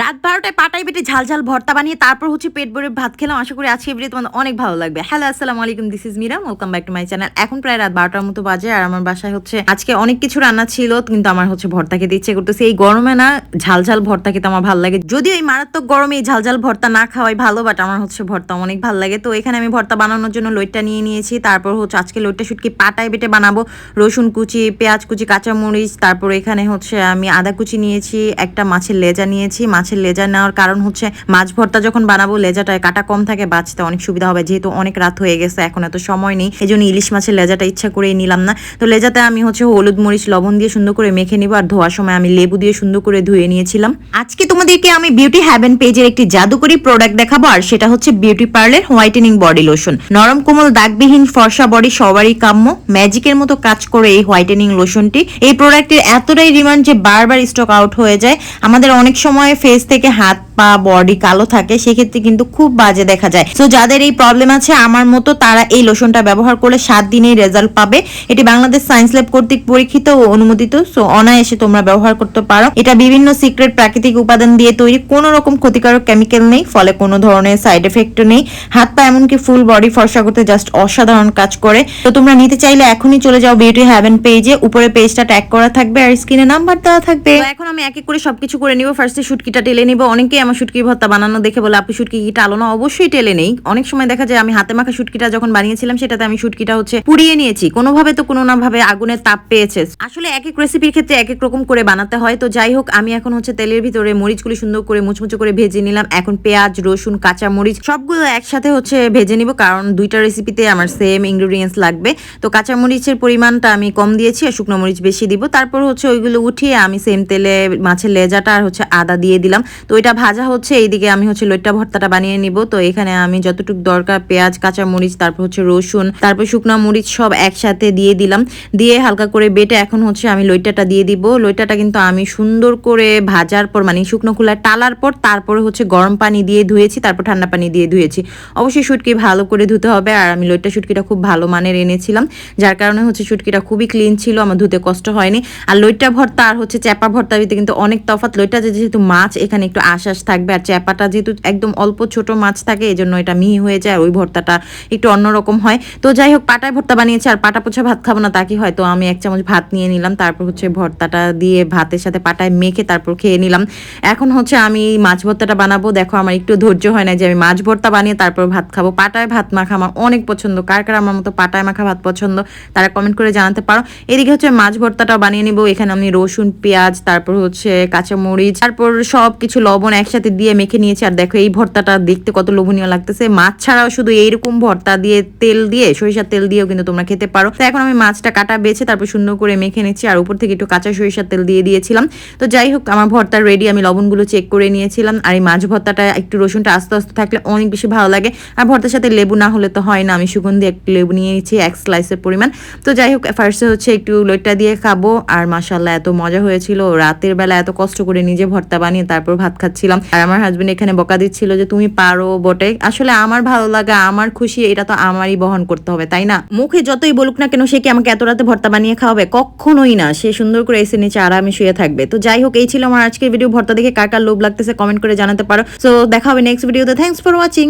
রাত বারোটায় পাটাই বেটে ঝাল ঝাল ভর্তা বানিয়ে তারপর হচ্ছে পেট ভরে ভাত খেলাম। আশা করি আজকে ভিডিও তোমাদের অনেক ভালো লাগবে। হ্যালো আসসালামু আলাইকুম this is Mira welcome back to my channel এখন প্রায় রাত বারোটার মতো বাজে আর আমার বাসায় হচ্ছে আজকে অনেক কিছু রান্না ছিল, কিন্তু আমার হচ্ছে ভর্তা খেতে ইচ্ছে করতেছে। এই গরমে না ঝাল ঝাল ভর্তা খেতে আমার ভালো লাগে। যদিও এই মারাত্মক গরমে এই ঝাল ঝাল ভর্তা না খাওয়াই ভালো বাট আমার হচ্ছে ভর্তা অনেক ভালো লাগে। তো এখানে আমি ভর্তা বানানোর জন্য লইটটা নিয়ে নিয়েছি। তারপর হচ্ছে আজকে লইটটা শুটকি পাটায় বেটে বানাবো। রসুন কুচি, পেঁয়াজ কুচি, কাঁচামরিচ, তারপর এখানে হচ্ছে আমি আদা কুচি নিয়েছি, একটা মাছের লেজা নিয়েছি মাছের লেজা নেওয়ার কারণ হচ্ছে মাছ ভর্তা যখন বানাবো, লেজাটায় কাটা কম থাকে, বাঁচতে অনেক সুবিধা হবে। যেহেতু অনেক রাত হয়ে গেছে, এখন এত সময় নেই, এই জন্য ইলিশ মাছের লেজাটা ইচ্ছা করেই নিলাম না। তো লেজাতে আমি হচ্ছে হলুদ মরিচ, লবণ দিয়ে সুন্দর করে মেখে নিব, আর ধোয়ার সময় আমি লেবু দিয়ে সুন্দর করে ধুয়ে নিয়েছিলাম। আজকে তোমাদেরকে আমি বিউটি হ্যাভেন পেজের একটি জাদুকরি প্রোডাক্ট দেখাবো, আর সেটা হচ্ছে বিউটি পার্লের হোয়াইটেনিং বডি লোশন নরম, কোমল, দাগবিহীন, ফর্সা বডি সবারই কাম্য। ম্যাজিকের মতো কাজ করে এই হোয়াইটেনিং লোশনটি এই প্রোডাক্টের এতটাই ডিমান্ড যে বারবার স্টক আউট হয়ে যায়। আমাদের অনেক সময় ফেস থেকে হাত, পা বডি কালো থাকে, সেক্ষেত্রে কিন্তু খুব বাজে দেখা যায়। তো যাদের এই প্রবলেম আছে, আমার মতো তারা এই লোশনটা ব্যবহার করলে সাত দিনেই রেজাল্ট পাবে। এটি বাংলাদেশ সায়েন্স ল্যাব কর্তৃক পরীক্ষিত ও অনুমোদিত। সো অনায়াসে তোমরা ব্যবহার করতে পারো। এটা বিভিন্ন সিক্রেট প্রাকৃতিক উপাদান দিয়ে তৈরি। কোনো রকম ক্ষতিকারক কেমিক্যাল নেই, ফলে কোনো ধরনের সাইড এফেক্ট নেই। হাত, পা, এমনকি ফুল বডি ফর্সা করতে জাস্ট অসাধারণ কাজ করে। তো, তোমরা নিতে চাইলে এখনই চলে যাও বিউটি হ্যাভেন পেজে উপরে পেজটা ট্যাগ করা থাকবে আর স্ক্রিনে নাম্বার দেওয়া থাকবে। এখন আমি এক এক করে সবকিছু করে নিব। ফার্স্টে শুটকিটা টেলে নিব। অনেকেই আমার শুটকি ভর্তা বানানো দেখে বলে আপু শুটকি কি টালো না? অবশ্যই টেলে নেই। অনেক সময় দেখা যায় আমি হাতে মাখা শুটকিটা যখন বানিয়েছিলাম, সেটাতে আমি শুটকিটা হচ্ছে পুড়িয়ে নিয়েছি। কোনোভাবে তো কোনো না ভাবে আগুনের তাপ পেয়েছে। আসলে এক এক রেসিপির ক্ষেত্রে এক এক রকম করে বানাতে হয়। তো যাই হোক, আমি এখন হচ্ছে তেলের ভিতরে মরিচগুলি সুন্দর করে মুচমুচো করে ভেজে নিলাম। এখন পেঁয়াজ, রসুন, কাঁচা মরিচ সবগুলো একসাথে হচ্ছে ভেজে নিব। কারণ দুইটা রেসিপিতে আমার সেম ইনগ্রেডিয়েন্টস লাগবে। তো কাঁচা মরিচের পরিমাণটা আমি কম দিয়েছি আর শুকনো মরিচ বেশি দিব। তারপর হচ্ছে ওইগুলো উঠিয়ে আমি সেম তেলে মাছের লেজাটা আর হচ্ছে আদা দিয়ে দিলাম। তো এটা ভাজা হচ্ছে, এইদিকে আমি হচ্ছে লইট্টা ভর্তাটা বানিয়ে নিব। তো এখানে আমি যতটুকু দরকার পেঁয়াজ, কাঁচা মরিচ, তারপর হচ্ছে রসুন, তারপর শুকনো মরিচ সব একসাথে দিয়ে দিলাম। দিয়ে হালকা করে বেটে এখন হচ্ছে আমি লইটাটা দিয়ে দিব। লইটাটা কিন্তু আমি সুন্দর করে ভাজার পর মানে শুকনো খোলা টালার পর, তারপরে হচ্ছে গরম পানি দিয়ে ধুয়েছি, তারপর ঠান্ডা পানি দিয়ে ধুয়েছি। অবশ্যই শুটকি ভালো করে ধুতে হবে, আর আমি লইটা শুটকিটা খুব ভালো মানের এনেছিলাম। যার কারণে হচ্ছে শুটকিটা খুবই ক্লিন ছিল, আমার ধুতে কষ্ট হয়নি। আর লইটা ভর্তা আর হচ্ছে চ্যাপা ভর্তা কিন্তু অনেক তফাৎ। লইটা যেহেতু মাছ এখানে একটু আশ্বাস থাকবে। আর চ্যাপাটা যেহেতু একদম অল্প ছোট মাছ থাকে এই জন্য এটা মিহি হয়ে যায়, ওই ভর্তাটা একটু অন্যরকম হয়। তো যাই হোক, পাটায় ভর্তা বানিয়েছে, আর পাটা পোছা ভাত খাব না, তা কি হয়? তো আমি এক চামচ ভাত নিয়ে নিলাম, তারপর হচ্ছে ভর্তাটা দিয়ে ভাতের সাথে পাটায় মেখে তারপর খেয়ে নিলাম। এখন হচ্ছে আমি মাছ ভর্তাটা বানাবো। দেখো, আমার একটু ধৈর্য হয় না যে আমি মাছ ভর্তা বানিয়ে তারপর ভাত খাব। পাটায় ভাত মাখা আমার অনেক পছন্দ। কার কার আমার মতো পাটায় মাখা ভাত পছন্দ, তারা কমেন্ট করে জানাতে পারো। এদিকে হচ্ছে মাছ ভর্তাটা বানিয়ে নিব। এখানে আমি রসুন, পেঁয়াজ, তারপর হচ্ছে কাঁচামরিচ, তারপর সব কিছু লবণ একসাথে দিয়ে মেখে নিয়েছি। আর দেখো, এই ভর্তাটা দেখতে কত লোভনীয় লাগতেছে। মাছ ছাড়াও শুধু এইরকম ভর্তা দিয়ে তেল দিয়ে, সরিষার তেল দিয়েও কিন্তু তোমরা খেতে পারো। তো এখন আমি মাছটা কাটা বেছে তারপর সুন্দর করে মেখে নিচ্ছি। আর উপর থেকে একটু কাঁচা সরিষার তেল দিয়ে দিয়েছিলাম। তো যাই হোক, আমার ভর্তা রেডি আমি লবণগুলো চেক করে নিয়েছিলাম। আর এই মাছ ভর্তাটা, একটু রসুনটা আস্তে আস্তে থাকলে অনেক বেশি ভালো লাগে। আর ভর্তার সাথে লেবু না হলে তো হয় না। আমি সুগন্ধি একটু লেবু নিয়ে নিয়েছি এক স্লাইসের পরিমাণ। তো যাই হোক ফার্স্টে হচ্ছে একটু লইটটা দিয়ে খাব। আর মাসাল্লাহ এত মজা হয়েছিল। রাতের বেলা এত কষ্ট করে নিজে ভর্তা বানিয়ে তারপর ভাত খাচ্ছিলাম। আর আমার হাজবেন্ড এখানে বকা দিচ্ছিল যে, তুমি পারো বটে। আসলে আমার ভালো লাগা, আমার খুশি, এটা তো আমারই বহন করতে হবে, তাই না? মুখে যতই বলুক না কেন, সে কি আমাকে এত রাতে ভর্তা বানিয়ে খাওয়াবে? কখনোই না। সে সুন্দর করে এসে নিচে আরামে শুয়ে থাকবে। তো যাই হোক, এই ছিল আমার আজকের ভিডিও ভর্তা দেখে কার কার লোভ লাগতেছে কমেন্ট করে জানাতে পারো। সো দেখা হবে নেক্সট ভিডিওতে থ্যাংকস ফর ওয়াচিং